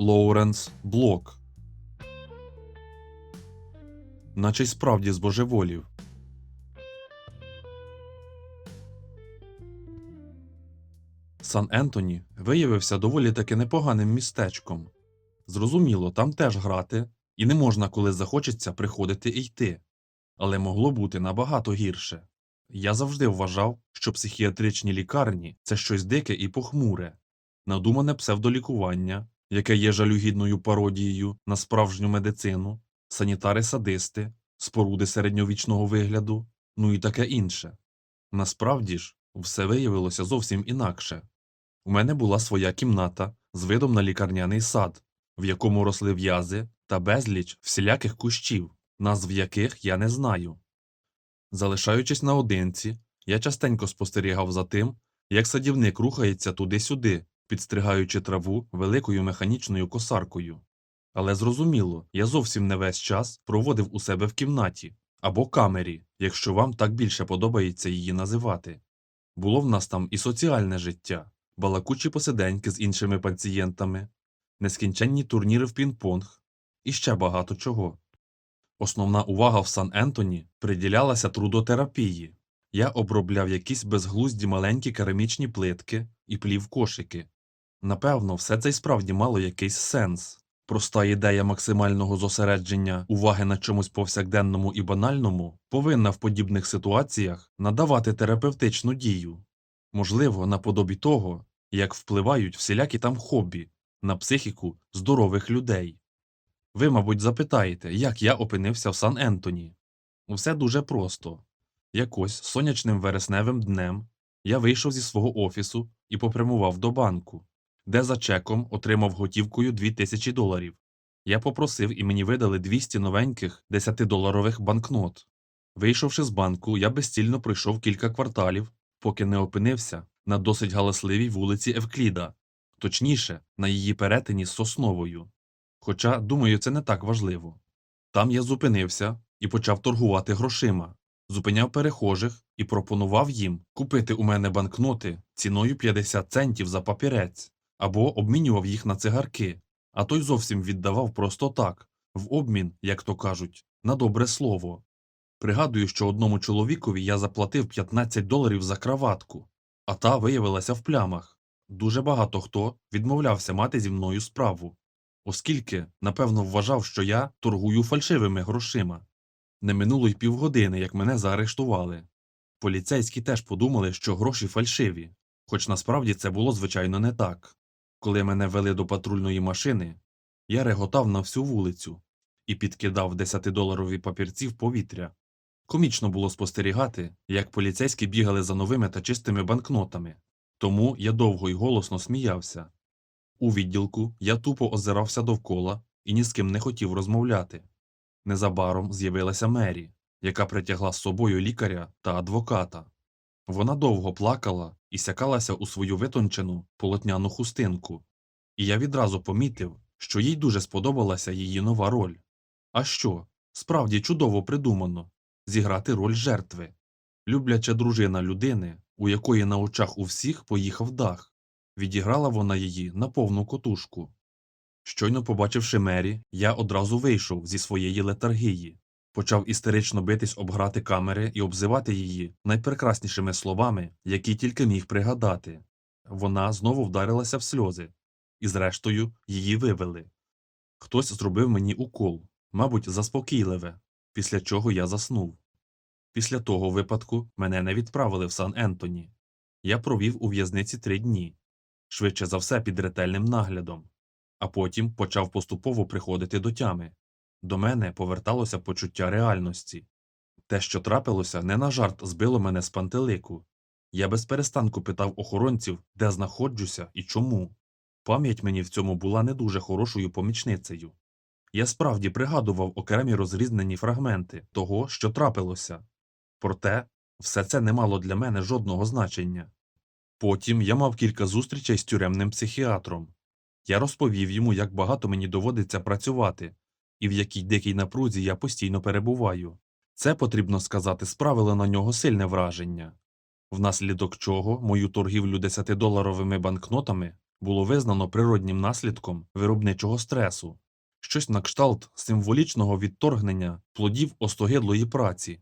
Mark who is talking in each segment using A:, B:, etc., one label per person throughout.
A: Лоуренс Блок. Наче й справді збожеволів. Сан Ентоні виявився доволі таки непоганим містечком. Зрозуміло, там теж грати, і не можна, коли захочеться, приходити і йти. Але могло бути набагато гірше. Я завжди вважав, що психіатричні лікарні це щось дике і похмуре, надумане псевдолікування, яке є жалюгідною пародією на справжню медицину, санітари-садисти, споруди середньовічного вигляду, ну і таке інше. Насправді ж, все виявилося зовсім інакше. У мене була своя кімната з видом на лікарняний сад, в якому росли в'язи та безліч всіляких кущів, назв яких я не знаю. Залишаючись наодинці, я частенько спостерігав за тим, як садівник рухається туди-сюди, підстригаючи траву великою механічною косаркою. Але зрозуміло, я зовсім не весь час проводив у себе в кімнаті або камері, якщо вам так більше подобається її називати. Було в нас там і соціальне життя, балакучі посиденьки з іншими пацієнтами, нескінченні турніри в пінг-понг і ще багато чого. Основна увага в Сан Ентоні приділялася трудотерапії. Я обробляв якісь безглузді маленькі керамічні плитки і плів кошики. Напевно, все це й справді мало якийсь сенс. Проста ідея максимального зосередження уваги на чомусь повсякденному і банальному повинна в подібних ситуаціях надавати терапевтичну дію. Можливо, наподобі того, як впливають всілякі там хобі на психіку здорових людей. Ви, мабуть, запитаєте, як я опинився в Сан Ентоні. Все дуже просто. Якось сонячним вересневим днем я вийшов зі свого офісу і попрямував до банку, де за чеком отримав готівкою 2000 доларів. Я попросив і мені видали 200 новеньких 10-доларових банкнот. Вийшовши з банку, я безцільно пройшов кілька кварталів, поки не опинився на досить галасливій вулиці Евкліда, точніше, на її перетині з Сосновою. Хоча, думаю, це не так важливо. Там я зупинився і почав торгувати грошима, зупиняв перехожих і пропонував їм купити у мене банкноти ціною 50 центів за папірець, або обмінював їх на цигарки, а той зовсім віддавав просто так, в обмін, як то кажуть, на добре слово. Пригадую, що одному чоловікові я заплатив 15 доларів за краватку, а та виявилася в плямах. Дуже багато хто відмовлявся мати зі мною справу, оскільки, напевно, вважав, що я торгую фальшивими грошима. Не минуло й півгодини, як мене заарештували. Поліцейські теж подумали, що гроші фальшиві, хоч насправді це було звичайно не так. Коли мене вели до патрульної машини, я реготав на всю вулицю і підкидав 10-доларові папірці в повітря. Комічно було спостерігати, як поліцейські бігали за новими та чистими банкнотами, тому я довго й голосно сміявся. У відділку я тупо озирався довкола і ні з ким не хотів розмовляти. Незабаром з'явилася Мері, яка притягла з собою лікаря та адвоката. Вона довго плакала і сякалася у свою витончену полотняну хустинку, і я відразу помітив, що їй дуже сподобалася її нова роль. А що, справді чудово придумано зіграти роль жертви, любляча дружина людини, у якої на очах у всіх поїхав дах. Відіграла вона її на повну котушку. Щойно побачивши Мері, я одразу вийшов зі своєї летаргії, почав істерично битись об грати камери і обзивати її найпрекраснішими словами, які тільки міг пригадати. Вона знову вдарилася в сльози, і, зрештою, її вивели. Хтось зробив мені укол, мабуть, заспокійливе, після чого я заснув. Після того випадку мене не відправили в Сан Ентоні. Я провів у в'язниці три дні, швидше за все під ретельним наглядом, а потім почав поступово приходити до тями. До мене поверталося почуття реальності. Те, що трапилося, не на жарт збило мене з пантелику. Я без перестанку питав охоронців, де знаходжуся і чому. Пам'ять мені в цьому була не дуже хорошою помічницею. Я справді пригадував окремі розрізнені фрагменти того, що трапилося. Проте все це не мало для мене жодного значення. Потім я мав кілька зустрічей з тюремним психіатром. Я розповів йому, як багато мені доводиться працювати, і в якій дикій напрузі я постійно перебуваю. Це, потрібно сказати, справило на нього сильне враження, внаслідок чого мою торгівлю 10-доларовими банкнотами було визнано природнім наслідком виробничого стресу, щось на кшталт символічного відторгнення плодів остогидлої праці.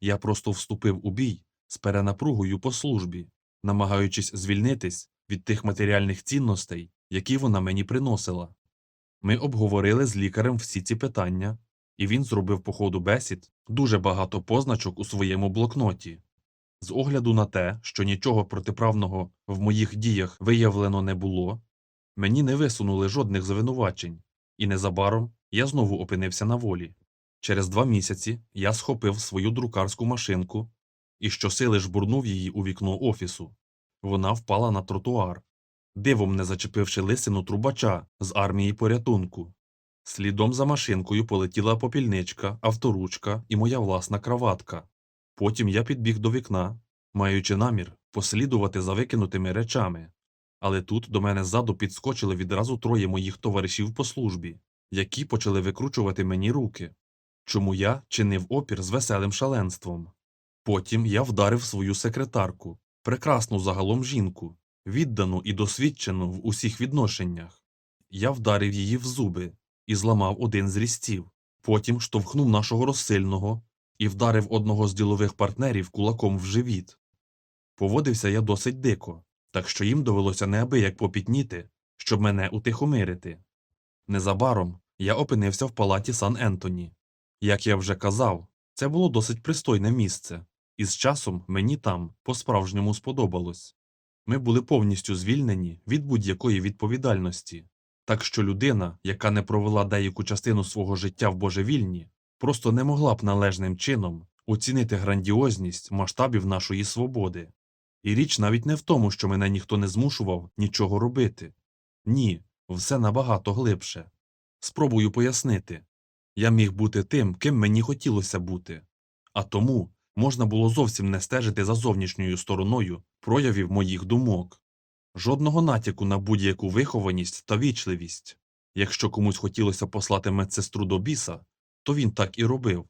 A: Я просто вступив у бій з перенапругою по службі, намагаючись звільнитись від тих матеріальних цінностей, які вона мені приносила. Ми обговорили з лікарем всі ці питання, і він зробив по ходу бесід дуже багато позначок у своєму блокноті. З огляду на те, що нічого протиправного в моїх діях виявлено не було, мені не висунули жодних звинувачень, і незабаром я знову опинився на волі. Через два місяці я схопив свою друкарську машинку і щосили жбурнув її у вікно офісу. Вона впала на тротуар, дивом не зачепивши лисину трубача з армії порятунку. Слідом за машинкою полетіла попільничка, авторучка і моя власна краватка. Потім я підбіг до вікна, маючи намір послідувати за викинутими речами. Але тут до мене ззаду підскочили відразу троє моїх товаришів по службі, які почали викручувати мені руки, чому я чинив опір з веселим шаленством. Потім я вдарив свою секретарку, прекрасну загалом жінку, віддану і досвідчену в усіх відношеннях. Я вдарив її в зуби і зламав один з різців. Потім штовхнув нашого розсильного і вдарив одного з ділових партнерів кулаком в живіт. Поводився я досить дико, так що їм довелося неабияк попітніти, щоб мене утихомирити. Незабаром я опинився в палаті Сан Ентоні. Як я вже казав, це було досить пристойне місце, і з часом мені там по-справжньому сподобалось. Ми були повністю звільнені від будь-якої відповідальності, так що людина, яка не провела деяку частину свого життя в божевільні, просто не могла б належним чином оцінити грандіозність масштабів нашої свободи. І річ навіть не в тому, що мене ніхто не змушував нічого робити. Ні, все набагато глибше. Спробую пояснити. Я міг бути тим, ким мені хотілося бути, а тому можна було зовсім не стежити за зовнішньою стороною проявів моїх думок. Жодного натяку на будь-яку вихованість та вічливість. Якщо комусь хотілося послати медсестру до біса, то він так і робив.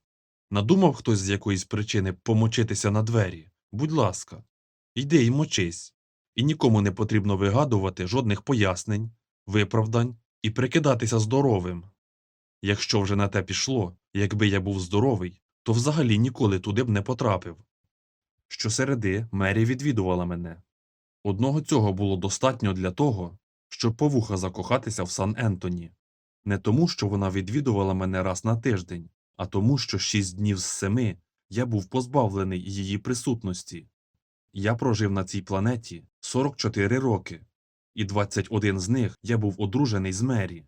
A: Надумав хтось з якоїсь причини помочитися на двері. Будь ласка, йди і мочись. І нікому не потрібно вигадувати жодних пояснень, виправдань і прикидатися здоровим. Якщо вже на те пішло, якби я був здоровий, то взагалі ніколи туди б не потрапив. Щосереди Мері відвідувала мене. Одного цього було достатньо для того, щоб повуха закохатися в Сан Ентоні. Не тому, що вона відвідувала мене раз на тиждень, а тому, що шість днів з семи я був позбавлений її присутності. Я прожив на цій планеті 44 роки, і 21 з них я був одружений з Мері.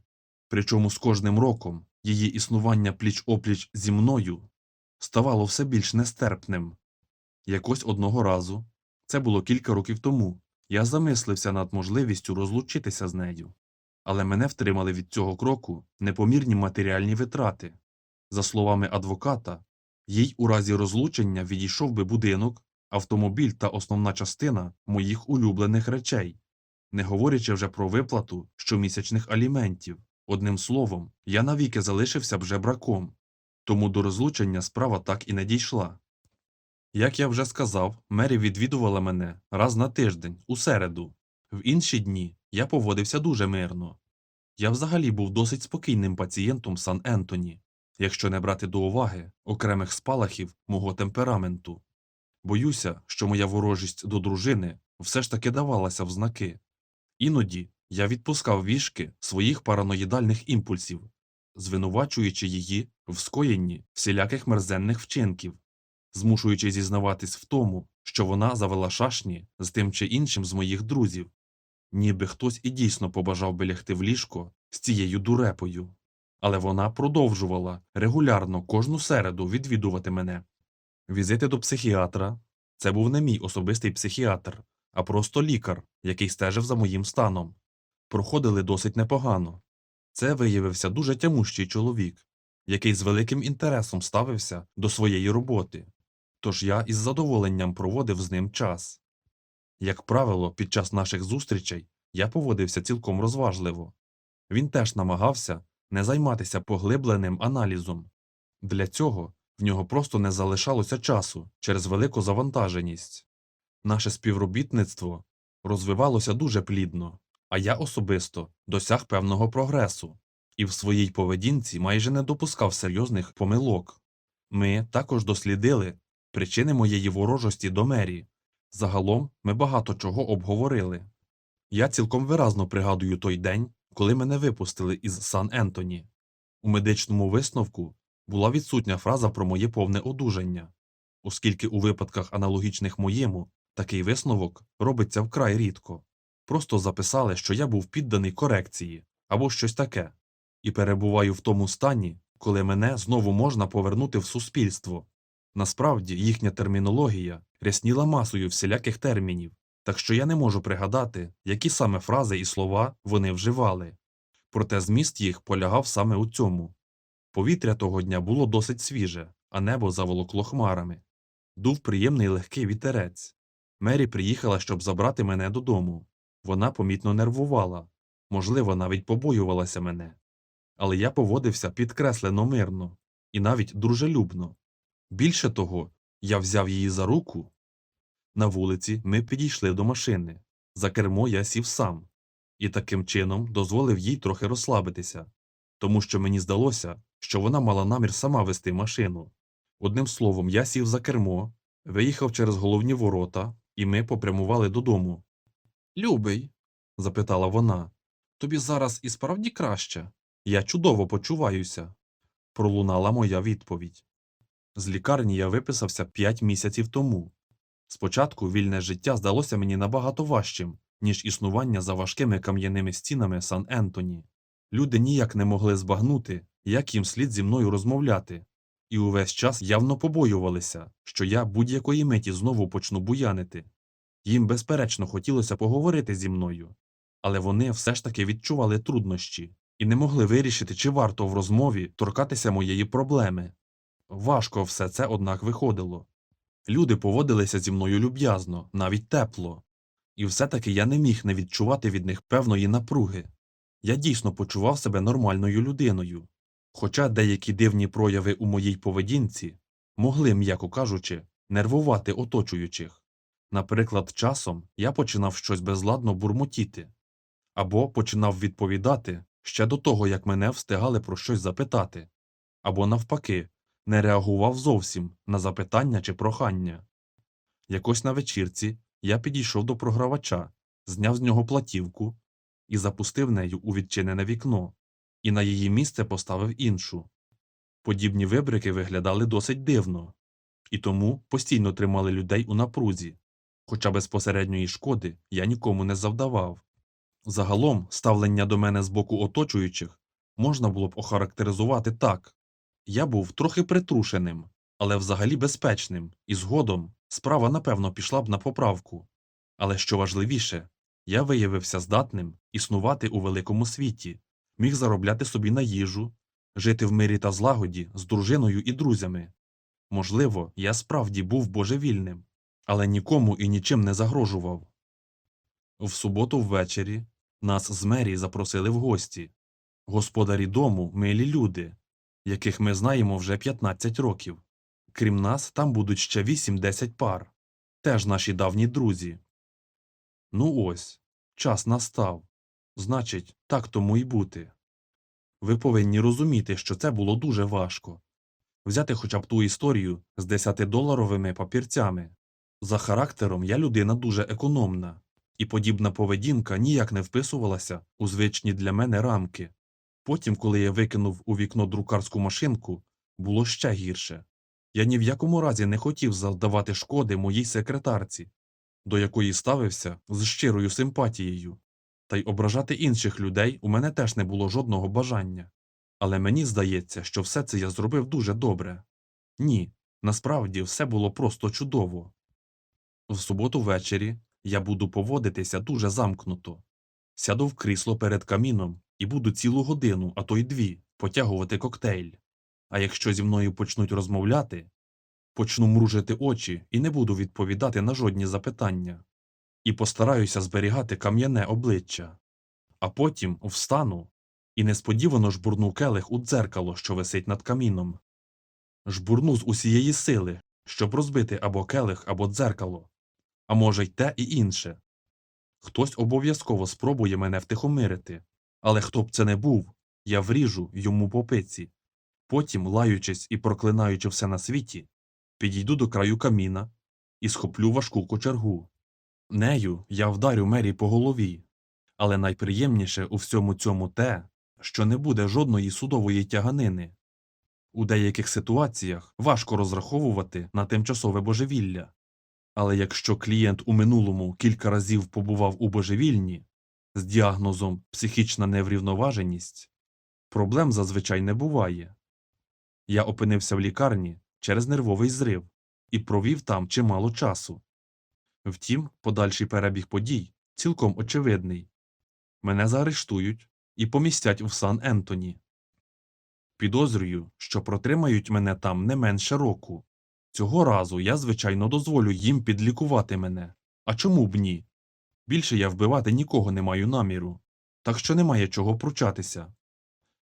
A: Причому з кожним роком її існування пліч-опліч зі мною ставало все більш нестерпним. Якось одного разу, це було кілька років тому, я замислився над можливістю розлучитися з нею, але мене втримали від цього кроку непомірні матеріальні витрати. За словами адвоката, їй у разі розлучення відійшов би будинок, автомобіль та основна частина моїх улюблених речей, не говорячи вже про виплату щомісячних аліментів. Одним словом, я навіки залишився б жебраком, тому до розлучення справа так і не дійшла. Як я вже сказав, Мері відвідувала мене раз на тиждень, у середу. В інші дні я поводився дуже мирно. Я взагалі був досить спокійним пацієнтом Сан Ентоні, якщо не брати до уваги окремих спалахів мого темпераменту. Боюся, що моя ворожість до дружини все ж таки давалася в знаки. Іноді я відпускав вішки своїх параноїдальних імпульсів, звинувачуючи її в скоєнні всіляких мерзенних вчинків, змушуючи зізнаватись в тому, що вона завела шашні з тим чи іншим з моїх друзів, ніби хтось і дійсно побажав би лягти в ліжко з цією дурепою. Але вона продовжувала регулярно кожну середу відвідувати мене. Візити до психіатра це був не мій особистий психіатр, а просто лікар, який стежив за моїм станом. Проходили досить непогано. Це виявився дуже тямущий чоловік, який з великим інтересом ставився до своєї роботи, тож я із задоволенням проводив з ним час. Як правило, під час наших зустрічей я поводився цілком розважливо. Він теж намагався не займатися поглибленим аналізом. Для цього в нього просто не залишалося часу через велику завантаженість. Наше співробітництво розвивалося дуже плідно. А я особисто досяг певного прогресу і в своїй поведінці майже не допускав серйозних помилок. Ми також дослідили причини моєї ворожості до Мері. Загалом ми багато чого обговорили. Я цілком виразно пригадую той день, коли мене випустили із Сан Ентоні. У медичному висновку була відсутня фраза про моє повне одужання, оскільки у випадках аналогічних моєму такий висновок робиться вкрай рідко. Просто записали, що я був підданий корекції або щось таке, і перебуваю в тому стані, коли мене знову можна повернути в суспільство. Насправді їхня термінологія рясніла масою всіляких термінів, так що я не можу пригадати, які саме фрази і слова вони вживали. Проте зміст їх полягав саме у цьому. Повітря того дня було досить свіже, а небо заволокло хмарами. Дув приємний легкий вітерець. Мері приїхала, щоб забрати мене додому. Вона помітно нервувала, можливо, навіть побоювалася мене. Але я поводився підкреслено мирно і навіть дружелюбно. Більше того, я взяв її за руку. На вулиці ми підійшли до машини. За кермо я сів сам, і таким чином дозволив їй трохи розслабитися, тому що мені здалося, що вона мала намір сама вести машину. Одним словом, я сів за кермо, виїхав через головні ворота, і ми попрямували додому. Любий, запитала вона, тобі зараз і справді краще? Я чудово почуваюся, пролунала моя відповідь. З лікарні я виписався п'ять місяців тому. Спочатку вільне життя здалося мені набагато важчим, ніж існування за важкими кам'яними стінами Сан Ентоні. Люди ніяк не могли збагнути, як їм слід зі мною розмовляти, і увесь час явно побоювалися, що я будь-якої миті знову почну буянити. Їм, безперечно, хотілося поговорити зі мною, але вони все ж таки відчували труднощі і не могли вирішити, чи варто в розмові торкатися моєї проблеми. Важко все це, однак, виходило. Люди поводилися зі мною люб'язно, навіть тепло, і все-таки я не міг не відчувати від них певної напруги. Я дійсно почував себе нормальною людиною, хоча деякі дивні прояви у моїй поведінці могли, м'яко кажучи, нервувати оточуючих. Наприклад, часом я починав щось безладно бурмотіти, або починав відповідати ще до того, як мене встигали про щось запитати, або навпаки, не реагував зовсім на запитання чи прохання. Якось на вечірці я підійшов до програвача, зняв з нього платівку і запустив нею у відчинене вікно, і на її місце поставив іншу. Подібні вибрики виглядали досить дивно, і тому постійно тримали людей у напрузі, хоча безпосередньої шкоди я нікому не завдавав. Загалом ставлення до мене з боку оточуючих можна було б охарактеризувати так я був трохи притрушеним, але взагалі безпечним, і згодом справа напевно пішла б на поправку. Але що важливіше, я виявився здатним існувати у великому світі, міг заробляти собі на їжу, жити в мирі та злагоді з дружиною і друзями. Можливо, я справді був божевільним, але нікому і нічим не загрожував. В суботу ввечері нас з мерії запросили в гості. Господарі дому милі люди, яких ми знаємо вже 15 років. Крім нас, там будуть ще 8-10 пар, теж наші давні друзі. Ну ось, час настав. Значить, так тому й бути. Ви повинні розуміти, що це було дуже важко. Взяти хоча б ту історію з 10-доларовими папірцями. За характером я людина дуже економна, і подібна поведінка ніяк не вписувалася у звичні для мене рамки. Потім, коли я викинув у вікно друкарську машинку, було ще гірше. Я ні в якому разі не хотів завдавати шкоди моїй секретарці, до якої ставився з щирою симпатією, та й ображати інших людей у мене теж не було жодного бажання. Але мені здається, що все це я зробив дуже добре. Ні, насправді все було просто чудово. В суботу ввечері я буду поводитися дуже замкнуто. Сяду в крісло перед каміном і буду цілу годину, а то й дві, потягувати коктейль. А якщо зі мною почнуть розмовляти, почну мружити очі і не буду відповідати на жодні запитання. І постараюся зберігати кам'яне обличчя. А потім встану і несподівано жбурну келих у дзеркало, що висить над каміном. Жбурну з усієї сили, щоб розбити або келих, або дзеркало, а може й те і інше. Хтось обов'язково спробує мене втихомирити, але хто б це не був, я вріжу йому по пиці. Потім, лаючись і проклинаючи все на світі, підійду до краю каміна і схоплю важку кочергу. Нею я вдарю Мері по голові. Але найприємніше у всьому цьому те, що не буде жодної судової тяганини. У деяких ситуаціях важко розраховувати на тимчасове божевілля. Але якщо клієнт у минулому кілька разів побував у божевільні з діагнозом психічна неврівноваженість, проблем зазвичай не буває. Я опинився в лікарні через нервовий зрив і провів там чимало часу. Втім, подальший перебіг подій цілком очевидний. Мене заарештують і помістять в Сан Ентоні. Підозрюю, що протримають мене там не менше року. Цього разу я, звичайно, дозволю їм підлікувати мене. А чому б ні? Більше я вбивати нікого не маю наміру, так що немає чого пручатися.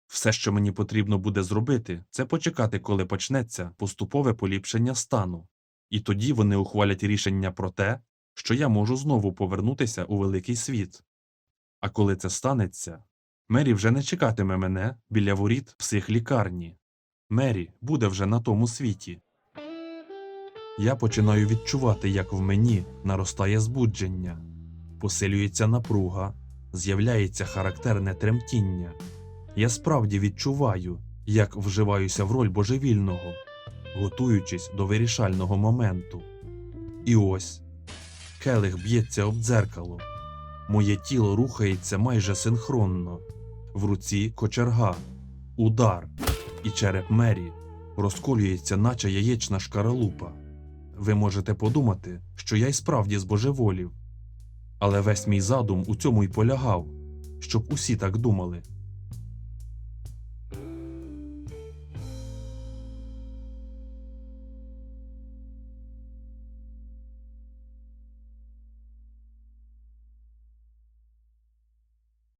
A: Все, що мені потрібно буде зробити, це почекати, коли почнеться поступове поліпшення стану, і тоді вони ухвалять рішення про те, що я можу знову повернутися у великий світ. А коли це станеться, Мері вже не чекатиме мене біля воріт психлікарні. Мері буде вже на тому світі. Я починаю відчувати, як в мені наростає збудження, посилюється напруга, з'являється характерне тремтіння. Я справді відчуваю, як вживаюся в роль божевільного, готуючись до вирішального моменту. І ось келих б'ється об дзеркало. Моє тіло рухається майже синхронно. В руці кочерга, удар, і череп Мері розколюється, наче яєчна шкаралупа. Ви можете подумати, що я й справді збожеволів. Але весь мій задум у цьому й полягав, щоб усі так думали.